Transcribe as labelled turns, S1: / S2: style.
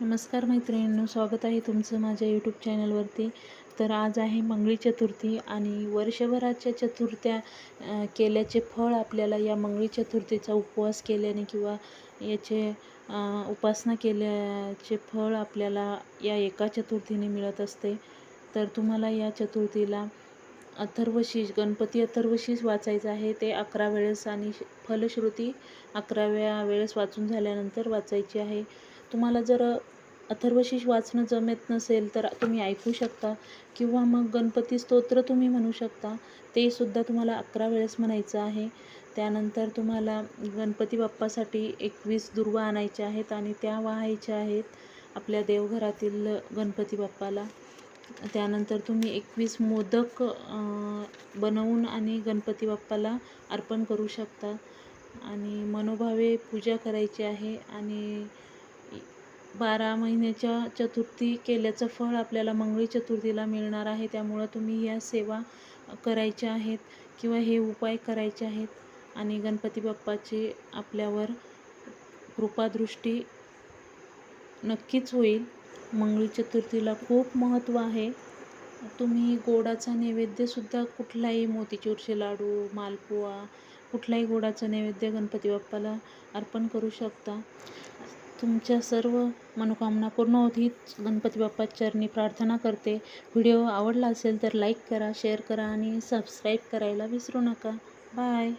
S1: नमस्कार मैत्रिणींनो स्वागत आहे तुमचं माझ्या यूट्यूब चॅनलवरती तर आज आहे मंगळी चतुर्थी आणि वर्षभराच्या चतुर्थ्या केल्याचे फळ आपल्याला या मंगळी चतुर्थीचा उपवास केल्याने किंवा याचे उपासना केल्याचे फळ आपल्याला या एका चतुर्थीने मिळत असते. तर तुम्हाला या चतुर्थीला अथर्वशीष गणपती अथर्वशीष वाचायचं आहे. ते अकरा वेळेस आणि श- फलश्रुती अकराव्या वेळेस वाचून झाल्यानंतर वाचायची आहे. तुम्हाला जर अथर्वशीष वाचणं जमत नसेल तर तुम्ही ऐकू शकता किंवा मग गणपती स्तोत्र तुम्ही म्हणू शकता ते सुद्धा तुम्हाला अकरा वेळेस म्हणायचं आहे. त्यानंतर तुम्हाला गणपती बाप्पासाठी एकवीस दुर्वा आणायच्या आहेत आणि त्या वाहायच्या आहेत आपल्या देवघरातील गणपती बाप्पाला. त्यानंतर तुम्ही एकवीस मोदक बनवून आणि गणपती बाप्पाला अर्पण करू शकता. आणि मनोभावे पूजा करायची आहे आणि बारा महिन्याच्या चतुर्थी केल्याचं फळ आपल्याला मंगळी चतुर्थीला मिळणार आहे. त्यामुळं तुम्ही या सेवा करायच्या आहेत किंवा हे उपाय करायचे आहेत. आणि गणपती बाप्पाची आपल्यावर कृपादृष्टी नक्कीच होईल. मंगळी चतुर्थीला खूप महत्त्व आहे. तुम्ही गोडाचा नैवेद्यसुद्धा कुठलाही मोतीचूरचे लाडू मालपुवा कुठलाही गोडाचं नैवेद्य गणपती बाप्पाला अर्पण करू शकता. तुमच्या सर्व मनोकामना पूर्ण होत गणपती बाप्पा चरणी प्रार्थना करते. व्हिडिओ आवडला असेल तर लाईक करा शेअर करा आणि सबस्क्राईब करायला विसरू नका. बाय.